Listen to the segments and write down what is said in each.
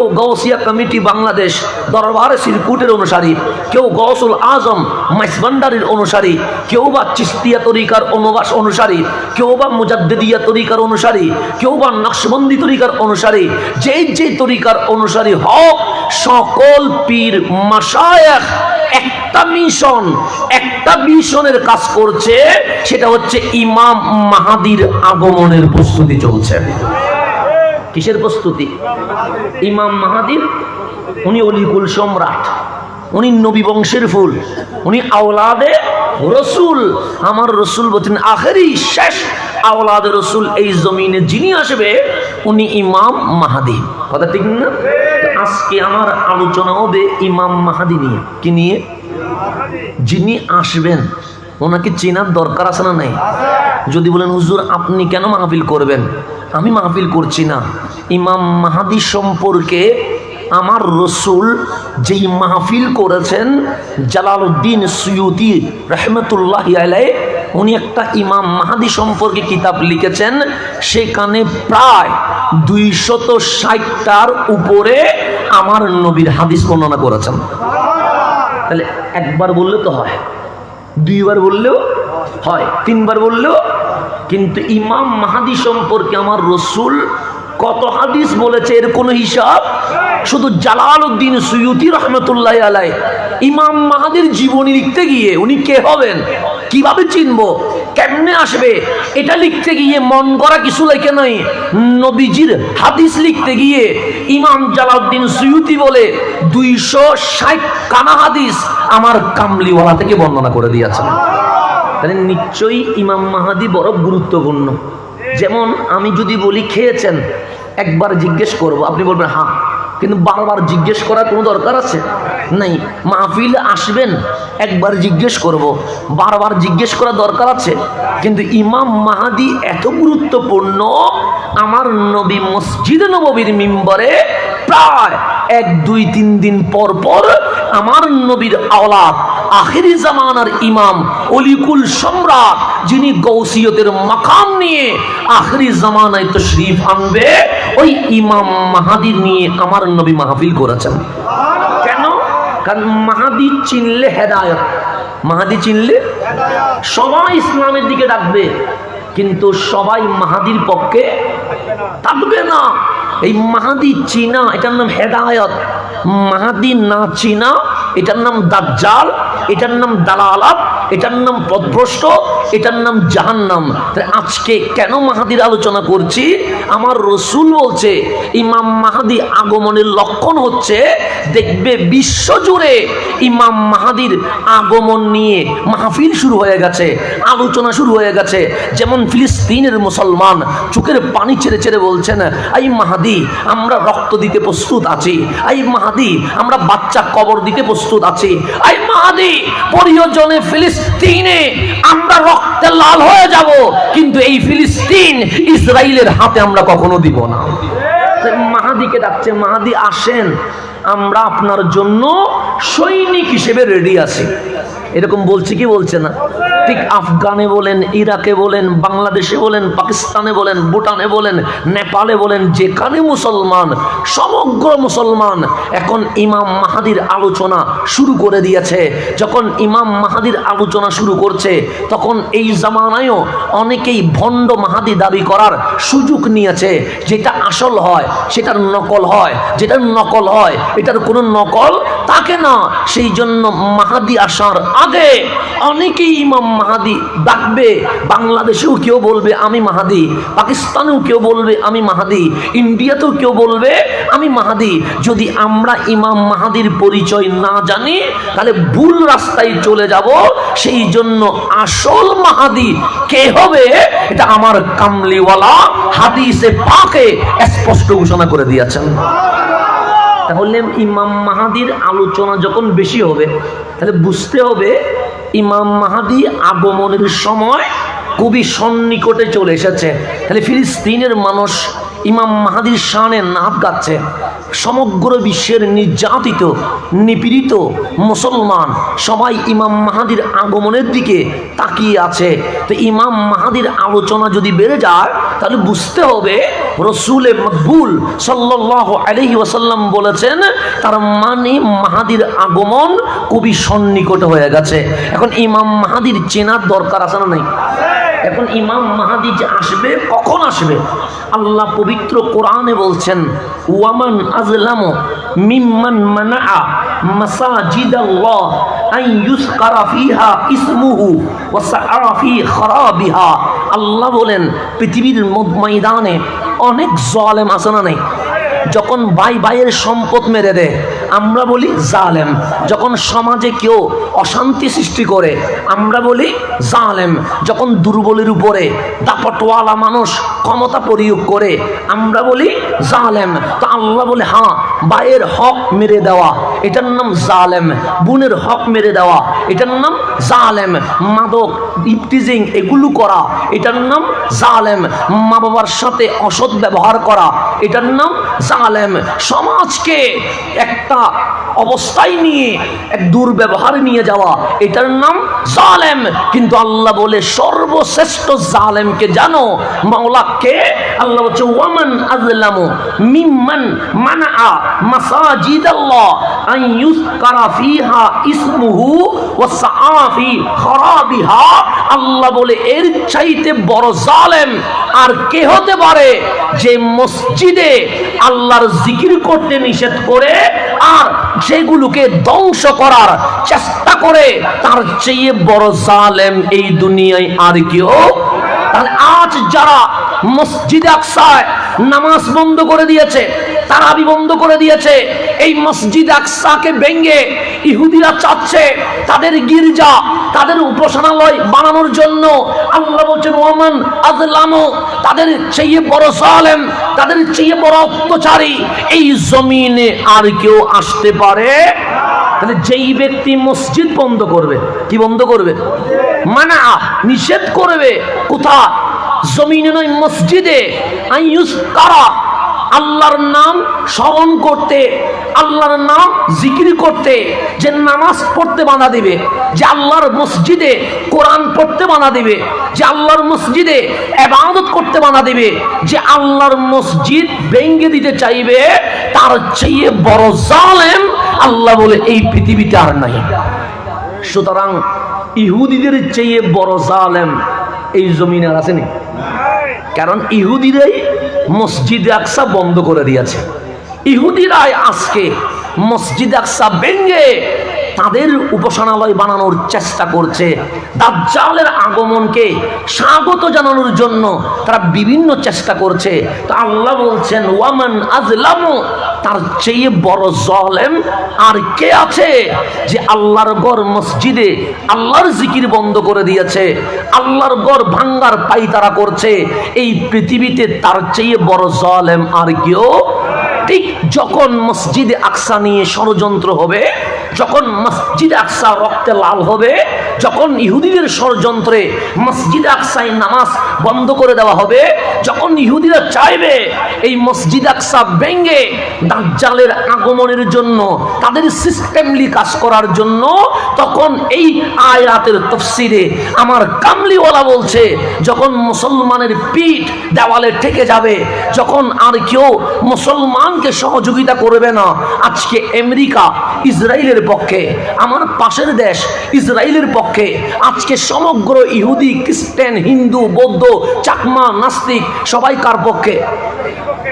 কেউ গৌসিয়া কমিটি বাংলাদেশ দরবার সিরকুটের অনুসারী, কেউ গৌসুল আজম মাইসবান্ডারির অনুসারী, কেউ বা চিস্তিয়া তরিকার অনুবাস অনুসারী, কেউ বা মুজাদ্দিদিয়া তরিকার অনুসারী, কেউ বা নকশবন্দি তরিকার অনুসারী যে যে তরিকার অনুসারী হক, সকল পীর মাসায়াখ একটা মিশন, একটা মিশনের কাজ করছে, সেটা হচ্ছে ইমাম মাহাদির আগমনের প্রস্তুতি চলছে। কিসের প্রস্তুতি? ইমাম মাহাদির, উনি অলিকুল সম্রাট, উনি নবী বংশের ফুল, উনি আওলাদে রসুল। আমার রসুল বলছেন, আখেরি শেষ আওলাদে রসুল এই জমিনে যিনি আসবে, উনি ইমাম মাহাদি। কথা ঠিক না? আজকে আমার আলোচনা হবে ইমাম মাহাদি নিয়ে। কি নিয়ে? যিনি আসবেন। ওনাকে চেনার দরকার আছে না নাই? যদি বলেন, হুজুর, আপনি কেন মাহফিল করবেন? আমি মাহফিল করছি না। ইমাম মাহাদি সম্পর্কে আমার রসুল যেই মাহফিল করেছেন, জালালউদ্দিন সুয়ুতি রহমতুল্লাহ উনি একটা ইমাম মাহাদি সম্পর্কে কিতাব লিখেছেন। সেখানে প্রায় দুইশত ষাটটার উপরে আমার নবীর হাদিস বর্ণনা করেছেন। তাহলে একবার বললে তো হয়। দুইবার বললেও হয়, তিনবার বললেও কিন্তু ইমাম মাহাদি সম্পর্কে আমার রসুল কত হাদিস বলেছে, এর কোনো হিসাব? শুধু জালাল উদ্দিন সুয়ুতি রহমতুল্লাহ আলাই ইমাম মাহাদির জীবনী লিখতে গিয়ে উনি কে হবেন? কীভাবে চিনবো? কেমনে আসবে? এটা লিখতে গিয়ে মন করা কিছু লেখে নাই। নবীজির হাদিস লিখতে গিয়ে ইমাম জালাউদ্দিন সুয়ুতি বলে, দুইশো ষাট কানা হাদিস আমার কামলিওয়ালা থেকে বর্ণনা করে দিয়েছেন তাহলে নিশ্চয়ই ইমাম মাহাদি বড় গুরুত্বপূর্ণ। যেমন আমি যদি বলি, খেয়েছেন, একবার জিজ্ঞেস করব, আপনি বলবেন হ্যাঁ। কিন্তু বারবার জিজ্ঞেস করার কোনো দরকার আছে? নাই। মাহফিল আসবেন একবার জিজ্ঞেস করব, বারবার জিজ্ঞেস করার দরকার আছে। কিন্তু ইমাম মাহাদি এত গুরুত্বপূর্ণ, আমার নবী মসজিদ নবীর মিম্বরে প্রায় এক, দুই, তিন দিন পর পর আমার নবীর আওলাদ, আখেরি জামানার ইমাম অলিকুল সম্রাট, যিনি গৌসিয়তের মাকাম নিয়ে আখেরি জামানায় তো শ্রী আনবে, ওই ইমাম মাহাদির নিয়ে আমার নবী মাহফিল করেছেন। কারণ মাহাদি চিনলে হেদায়ত। মাহাদি চিনলে সবাই ইসলামের দিকে ডাকবে, কিন্তু সবাই মাহাদির পক্ষে থাকবে না। এই মাহাদি চিনা, এটার নাম হেদায়ত। মাহাদি না চিনা, এটার নাম দাজ্জাল, এটার নাম দালালাত। এটার নাম পদভ্রষ্ট এটার নাম জাহান্নাম। তাই আজকে কেন মাহাদির আলোচনা করছি? আমার রসুল বলছে, ইমাম মাহাদি আগমনের লক্ষণ হচ্ছে, দেখবে বিশ্ব জুড়ে ইমাম মাহাদির আগমন নিয়ে মাহফিল শুরু হয়ে গেছে, আলোচনা শুরু হয়ে গেছে। যেমন ফিলিস্তিনের মুসলমান চোখের পানি ছেড়ে ছেড়ে বলছেন, আই মাহাদি, আমরা রক্ত দিতে প্রস্তুত আছি। আই মাহাদি, আমরা বাচ্চা কবর দিতে প্রস্তুত আছি। আই মাহাদি, প্রিয়জনে ফিলিস্তিনে আমরা রক্তে লাল হয়ে যাব, কিন্তু এই ফিলিস্তিন ইসরায়েলের হাতে আমরা কখনো দিব না। মাহাদিকে ডাকছে, মাহাদি আসেন, আমরা আপনার জন্য সৈনিক হিসেবে রেডি আছি। এরকম বলছে কি বলছে না? ঠিক আফগানে বলেন, ইরাকে বলেন, বাংলাদেশে বলেন, পাকিস্তানে বলেন, ভুটানে বলেন, নেপালে বলেন, যেখানে মুসলমান, সমগ্র মুসলমান এখন ইমাম মাহাদির আলোচনা শুরু করে দিয়েছে। যখন ইমাম মাহাদির আলোচনা শুরু করছে, তখন এই জামানায়ও অনেকেই ভণ্ড মাহাদি দাবি করার সুযোগ নিয়েছে। যেটা আসল হয়, সেটার নকল হয়, যেটার নকল হয়, এটার কোনো নকল তাকে না। সেই জন্য মাহাদি আসার আগে অনেকেই ইমাম মাহাদি ডাকবে, বাংলাদেশেও কেউ বলবে, আমি মাহাদি। পাকিস্তানেও কেউ বলবে, আমি মাহাদি। ইন্ডিয়াতেও কেউ বলবে, আমি মাহাদি। যদি আমরা ইমাম মাহাদির পরিচয় না জানি, তাহলে ভুল রাস্তায় চলে যাব। সেই জন্য আসল মাহাদি কে হবে, এটা আমার কামলিওয়ালা হাদিসে পাকে স্পষ্ট ঘোষণা করে দিয়েছেন। তাহলে ইমাম মাহাদির আলোচনা যখন বেশি হবে, তাহলে বুঝতে হবে ইমাম মাহাদি আগমনের সময় খুবই সন্নিকটে চলে এসেছে। তাহলে ফিলিস্তিনের মানুষ ইমাম মাহাদির শানে নাপ গাচ্ছে। সমগ্র বিশ্বের নির্যাতিত, নিপীড়িত মুসলমান সবাই ইমাম মাহাদির আগমনের দিকে তাকিয়ে আছে। তো ইমাম মাহাদির আলোচনা যদি বেড়ে যায়, তাহলে বুঝতে হবে রসুলে মকবুল সাল্লাহ আলহি ওয়াসাল্লাম বলেছেন, তার মানে মাহাদির আগমন খুবই সন্নিকট হয়ে গেছে। এখন ইমাম মাহাদির চেনার দরকার আছে না নাই? এখন ইমাম মাহাদি যে আসবে, কখন আসবে? আল্লাহ পবিত্র কোরআনে বলছেন, ওয়ামান আজলাম মিম্মান মানাআ মাসাজিদ আল্লাহ ইউসকারা ফিহা ইসমুহু ওয়া ফি খারাবিহা। আল্লাহ বলেন পৃথিবীর ময়দানে অনেক জলেম আছে না নাই? যখন ভাই ভাইয়ের সম্পদ মেরে দেয়, আমরা বলি জালেম। যখন সমাজে কেউ অশান্তি সৃষ্টি করে, আমরা বলি জালেম। যখন দুর্বলের উপরে দাপটওয়ালা মানুষ ক্ষমতা প্রয়োগ করে, আমরা বলি জালেম। তো আল্লাহ বলে হ্যাঁ ভাইয়ের হক মেরে দেওয়া, এটার নাম জালেম। বোনের হক মেরে দেওয়া, এটার নাম জালেম। মাদক, ইপটিজিং, এগুলো করা, এটার নাম জালেম। মা বাবার সাথে অসৎ ব্যবহার করা, এটার নাম জালেম সমাজকে একটা অবস্থায় নিয়ে, এক দুর্ব্যবহার নিয়ে যাওয়া। এটার নাম জালেম। কিন্তু আল্লাহ বলে, সর্বশ্রেষ্ঠ জালেমকে জানো। মাওলাকে আল্লাহ বলছে, ওয়ামান আজলামু মিম্মান মাসাজিদ আল্লাহ আন ইউযকারা ফিহা ইসমুহু ওয়া সাআ খারাবিহা। আল্লাহ বলে, এর চাইতে বড় জালেম আর কে হতে পারে? যে মসজিদে আল্লাহর জিকির করতে নিষেধ করে আর সেগুলোকে ধ্বংস করার চেষ্টা করে, তার চেয়ে বড় জালেম এই দুনিয়ায় আর কেউ আজ যারা মসজিদ আকসায় নামাজ বন্ধ করে দিয়েছে তারাবি বন্ধ করে দিয়েছে। এই মসজিদ আকসাকে ভেঙ্গে ইহুদিরা চাচ্ছে তাদের গির্জা, তাদের উপাসনালয় বানানোর জন্য। আল্লাহ বলছেন ওমান আজলামো তাদের চেয়ে বড় সালেম, তাদের চেয়ে বড় অত্যাচারী। এই জমিনে আর কেউ আসতে পারে? তাহলে যেই ব্যক্তি মসজিদ বন্ধ করবে, কি বন্ধ করবে? মানা, নিষেধ করবে। কোথা জমিনে নয়, মসজিদে। আইয়ুস কারা? আল্লাহর নাম স্মরণ করতে, আল্লাহর নাম জিকির করতে যে নামাজ পড়তে বাধা দিবে, যে আল্লাহর মসজিদে কোরআন পড়তে বাধা দিবে, যে আল্লাহর মসজিদে এবাদত করতে বাধা দিবে, যে আল্লাহর মসজিদ ভেঙ্গে দিতে চাইবে, তার চেয়ে বড় জালেম আল্লাহ বলে এই পৃথিবীতে আর নাই। সুতরাং ইহুদিদের চেয়ে বড় জালেম এই জমিনে আর আসেনি কারণ ইহুদিরাই মসজিদ আকসা বন্ধ করে দিয়েছে। ইহুদিরাই আজকে মসজিদ আকসা ভেঙ্গে তাদের উপাসনালয় বানানোর চেষ্টা করছে। দাজ্জালের আগমনকে স্বাগত জানানোর জন্য তারা বিভিন্ন চেষ্টা করছে। তো আল্লাহ বলছেন, ওয়ামান আজলামু তার চেয়ে বড় জলেম আর কে আছে যে আল্লাহর গড় মসজিদে আল্লাহর জিকির বন্ধ করে দিয়েছে? আল্লাহর গড় ভাঙ্গার পাই তারা করছে। এই পৃথিবীতে তার চেয়ে বড় জলেম আর কেউ? ঠিক যখন মসজিদে আকসা নিয়ে ষড়যন্ত্র হবে যখন মসজিদ আকসা রক্তে লাল হবে, যখন ইহুদিদের ষড়যন্ত্রে মসজিদ আকসায় নামাজ বন্ধ করে দেওয়া হবে, যখন ইহুদিরা চাইবে এই মসজিদ আকসা ভেঙ্গে দাজ্জালের আগমনের জন্য, তাদের সিস্টেমলি কাজ করার জন্য, তখন এই আয়াতের তফসিরে আমার কামলিওয়ালা বলছে, যখন মুসলমানের পিঠ দেওয়ালে ঠেকে যাবে, যখন আর কেউ মুসলমানকে সহযোগিতা করবে না, আজকে আমেরিকা, ইসরায়েলের পক্ষে, আমার পাশের দেশ ইসরায়েলের পক্ষে, আজকে সমগ্র ইহুদি, খ্রিস্টান, হিন্দু, বৌদ্ধ, চাকমা, নাস্তিক সবাই কার পক্ষে?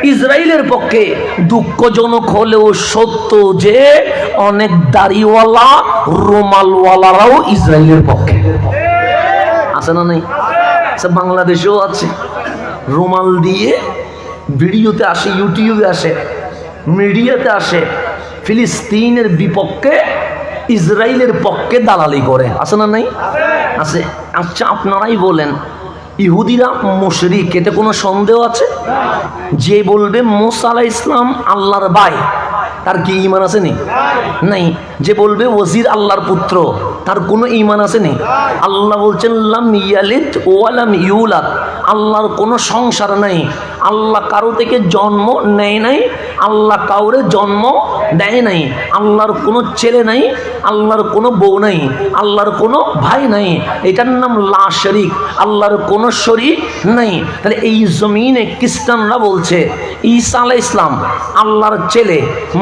ইসরায়েলের পক্ষে। দুঃখজনক হলেও সত্য যে অনেক দাড়িওয়ালা, রুমালওয়ালারাও ইসরায়েলের পক্ষে। আছে না নেই? আচ্ছা বাংলাদেশেও আছে। রুমাল দিয়ে ভিডিওতে আসে, ইউটিউবে আসে, মিডিয়াতে আসে ফিলিস্তিনের বিপক্ষে ইসরায়েলের পক্ষে দালালি করে। আছে না নাই? আছে। আচ্ছা আপনারাই বলেন, ইহুদিরা মুশরিক, এতে কোনো সন্দেহ আছে? যে বলবে, মোসা ইসলাম আল্লাহর ভাই, তার কি ইমান আছে নি? নাই। যে বলবে ওজির আল্লাহর পুত্র, তার কোনো ইমান আছে নি? আল্লাহ বলছেন, লাম ইয়ালিদ ওয়ালাম ইউলাদ। আল্লাহর কোনো সংসার নাই। আল্লাহ কারও থেকে জন্ম নেয় নাই আল্লাহ কাউরে জন্ম দেয় নাই, আল্লাহর কোনো ছেলে নাই, আল্লাহর কোনো বউ নাই, আল্লাহর কোনো ভাই নাই, এটার নাম লা শরিক, আল্লাহর কোনো শরিক নাই। তাহলে এই জমিনে খ্রিস্টানরা বলছে, ঈসা আলাহ ইসলাম আল্লাহর ছেলে,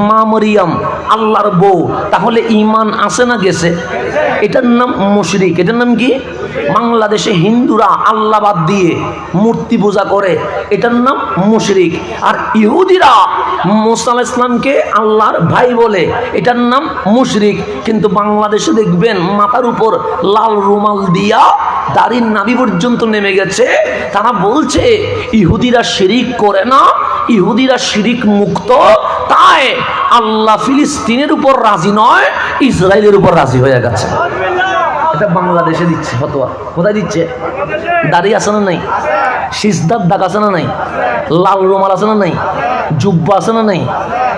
মা মরিয়াম, আল্লাহর বউ, তাহলে ইমান আছে না গেছে? এটার নাম মুশরিক, এটার নাম কি? বাংলাদেশে হিন্দুরা আল্লাহ বাদ দিয়ে মূর্তি পূজা করে, এটার নাম মুশরিক। আর ইহুদিরা মোসা ইসলামকে আল্লাহর ভাই বলে। এটার নাম মুশরিক। কিন্তু বাংলাদেশে দেখবেন মাথার উপর লাল রুমাল দিয়া দাড়ির নাবি পর্যন্ত নেমে গেছে। তারা বলছে, ইহুদিরা শিরিক করে না, ইহুদিরা শিরিক মুক্ত, তাই আল্লাহ ফিলিস্তিনের উপর রাজি নয়, ইসরায়েলের উপর রাজি হয়ে গেছে। এটা বাংলাদেশে দিচ্ছে ফতোয়া। কোথায় দিচ্ছে? দাড়ি আছে না নাই? সিজদার দাগ আছে না নাই? লাল রুমাল আছে না নাই? জুব্বা আছে না নেই?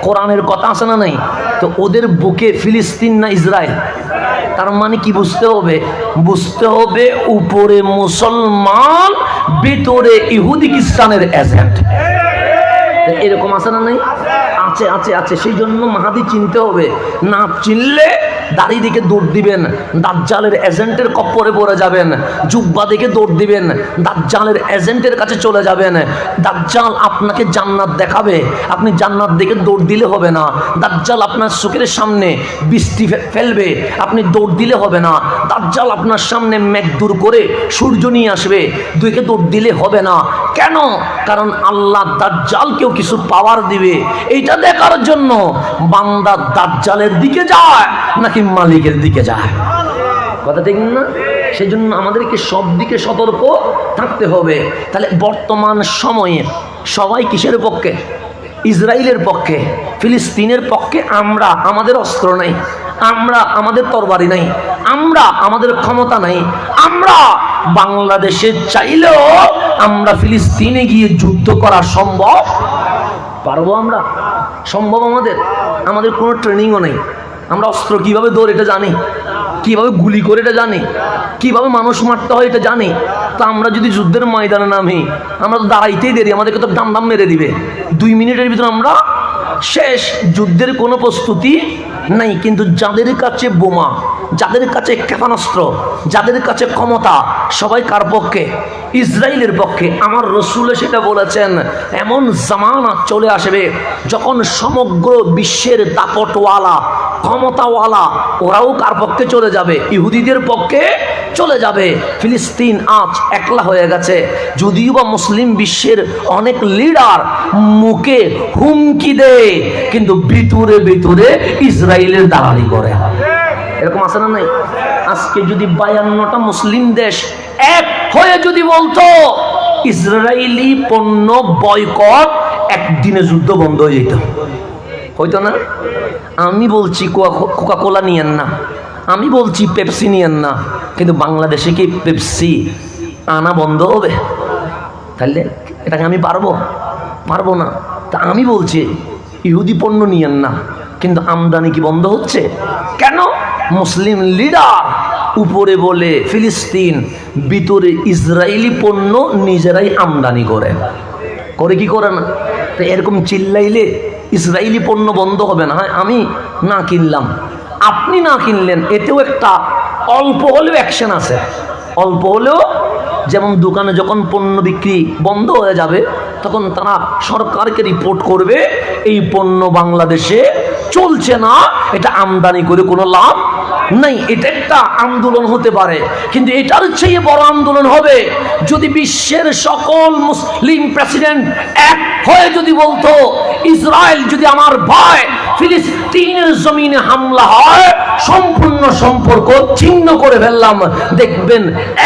কোরআনের কথা আছে না নেই? তো ওদের বুকে ফিলিস্তিন না ইসরায়েল? তার মানে কি বুঝতে হবে? বুঝতে হবে উপরে মুসলমান, ভিতরে ইহুদি খ্রিস্টানের এজেন্ট এরকম আছে না নাই? আছে আছে আছে। সেই জন্য মাহাদি চিনতে হবে। না চিনলে দাড়ি দিকে দৌড় দিবেন, দাজ্জালের এজেন্টের কপ্পরে পড়ে যাবেন, জুব্বা দিকে দৌড় দিবেন, দাজ্জালের এজেন্টের কাছে চলে যাবেন। দাজ্জাল আপনাকে জান্নাত দেখাবে। আপনি জান্নাত দিকে দৌড় দিলে হবে না। দাজ্জাল আপনার চোখের সামনে বৃষ্টি ফেলবে। আপনি দৌড় দিলে হবে না। দাজ্জাল আপনার সামনে মেঘ দূর করে সূর্য নিয়ে আসবে। দুইকে দৌড় দিলে হবে না। কেন? কারণ আল্লাহ দাজ্জালকেও কিছু পাওয়ার দিবে। এইটা দেখার জন্য বান্দা দাজ্জালের দিকে যায় নাকি মালিকের দিকে যায়? কথা ঠিক না? সেই জন্য আমাদেরকে সব দিকে সতর্ক থাকতে হবে। তাহলে বর্তমান সময়ে সবাই কিসের পক্ষে? ইসরায়েলের পক্ষে, ফিলিস্তিনের পক্ষে আমরা আমাদের অস্ত্র নাই, আমরা আমাদের তরবারি নাই, আমরা আমাদের ক্ষমতা নাই, আমরা বাংলাদেশে চাইলেও আমরা ফিলিস্তিনে গিয়ে যুদ্ধ করা সম্ভব পারব আমরা? সম্ভব আমাদের? আমাদের কোনো ট্রেনিংও নেই। আমরা অস্ত্র কীভাবে দৌড় এটা জানি? কীভাবে গুলি করে এটা জানি? কীভাবে মানুষ মারতে হয় এটা জানি? তো আমরা যদি যুদ্ধের ময়দানে নামি, আমরা তো দাঁড়াইতেই দেরি, আমাদেরকে তো দাম দাম মেরে দিবে। দুই মিনিটের ভিতরে আমরা শেষ। যুদ্ধের কোনো প্রস্তুতি নাই, কিন্তু যাদের কাছে বোমা, যাদের কাছে ক্ষেপণাস্ত্র, যাদের কাছে ক্ষমতা, সবাই কার পক্ষে? ইসরায়েলের পক্ষে। আমার রসুলে সেটা বলেছেন, এমন জামানা চলে আসবে যখন সমগ্র বিশ্বের দাপটওয়ালা, ক্ষমতাওয়ালা, ওরাও কার পক্ষে চলে যাবে? ইহুদিদের পক্ষে চলে যাবে। ফিলিস্তিন আজ একলা হয়ে গেছে। যদিও বা মুসলিম বিশ্বের অনেক লিডার মুখে হুমকি দেয়, কিন্তু ভিতরে ভিতরে ইসরায়েলের দালালি করে। এরকম আছে না নাই? আজকে যদি বায়ান্নটা মুসলিম দেশ এক হয়ে যদি বলতো, ইসরায়েলি পণ্য বয়কট একদিনে যুদ্ধ বন্ধ হয়ে যেত। হইতো না? আমি বলছি কোকা কোলা নিয়েন না। আমি বলছি পেপসি নিয়েন না, কিন্তু বাংলাদেশে কি পেপসি আনা বন্ধ হবে? তাহলে এটাকে আমি পারব? পারব না। তা আমি বলছি, ইহুদি পণ্য নিয়েন না, কিন্তু আমদানি কি বন্ধ হচ্ছে? কেন? মুসলিম লিডার উপরে বলে ফিলিস্তিন ভিতরে ইসরায়েলি পণ্য নিজেরাই আমদানি করে। করে কি করে না? তো এরকম চিল্লাইলে ইসরায়েলি পণ্য বন্ধ হবে না? হ্যাঁ আমি না কিনলাম। আপনি না কিনলেন, এতেও একটা অল্প হলেও অ্যাকশন আছে। অল্প হলেও যেমন দোকানে যখন পণ্য বিক্রি বন্ধ হয়ে যাবে, তখন তারা সরকারকে রিপোর্ট করবে, এই পণ্য বাংলাদেশে চলছে না, এটা আমদানি করে কোনো লাভ নাই, এটা একটা আন্দোলন হতে পারে। কিন্তু এটার চেয়ে বড় আন্দোলন হবে যদি বিশ্বের সকল মুসলিম প্রেসিডেন্ট এক হয়ে যদি বলতো, ইসরায়েল যদি আমার ভয় ফিলিস্তিনের জমিনে হামলা হয়, সম্পূর্ণ সম্পর্ক ছিন্ন করে ফেললাম, দেখবেন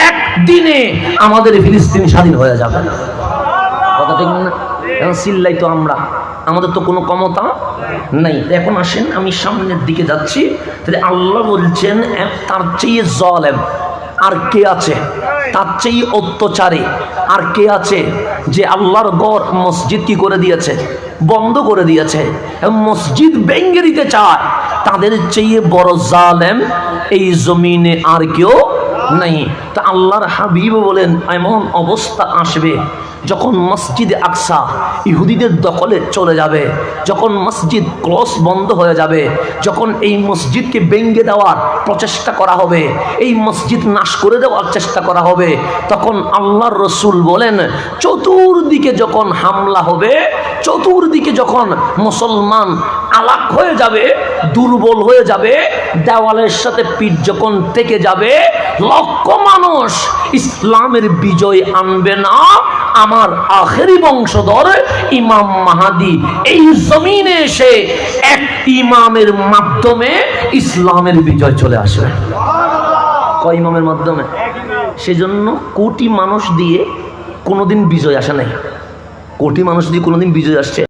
একদিনে আমাদের ফিলিস্তিন স্বাধীন হয়ে যাবে কথা ঠিক না? চিল্লাই তো আমরা। আমাদের তো কোনো ক্ষমতা নাই। এখন আসেন, আমি সামনের দিকে যাচ্ছি। তাহলে আল্লাহ বলছেন তার চেয়ে জলেম, আর কে আছে? তার চেয়ে অত্যাচারী, আর কে আছে যে আল্লাহর গড় মসজিদ কি করে দিয়েছে? বন্ধ করে দিয়েছে। মসজিদ ভেঙ্গে দিতে চায়। তাদের চেয়ে বড় জালেম এই জমিনে আর কেউ নেই। তা আল্লাহর হাবিব বলেন, এমন অবস্থা আসবে যখন মসজিদে আকসা ইহুদিদের দখলে চলে যাবে, যখন মসজিদ ক্লস বন্ধ হয়ে যাবে, যখন এই মসজিদকে ভেঙ্গে দেওয়ার প্রচেষ্টা করা হবে, এই মসজিদ নাশ করে দেওয়ার চেষ্টা করা হবে, তখন আল্লাহর রসুল বলেন, চতুর্দিকে যখন হামলা হবে, চতুর্দিকে যখন মুসলমান আলাক হয়ে যাবে, দুর্বল হয়ে যাবে, দেওয়ালের সাথে পিঠ যখন থেকে যাবে, লক্ষ মানুষ ইসলামের বিজয় আনবে না আমার আখেরি বংশধর ইমাম মাহাদি। এই জমিনে এসে এক ইমামের মাধ্যমে ইসলামের বিজয় চলে আসবে। কয় ইমামের মাধ্যমে? সেজন্য কোটি মানুষ দিয়ে কোনোদিন বিজয় আসে নাই। কোটি মানুষ দিয়ে কোনোদিন বিজয় আসছে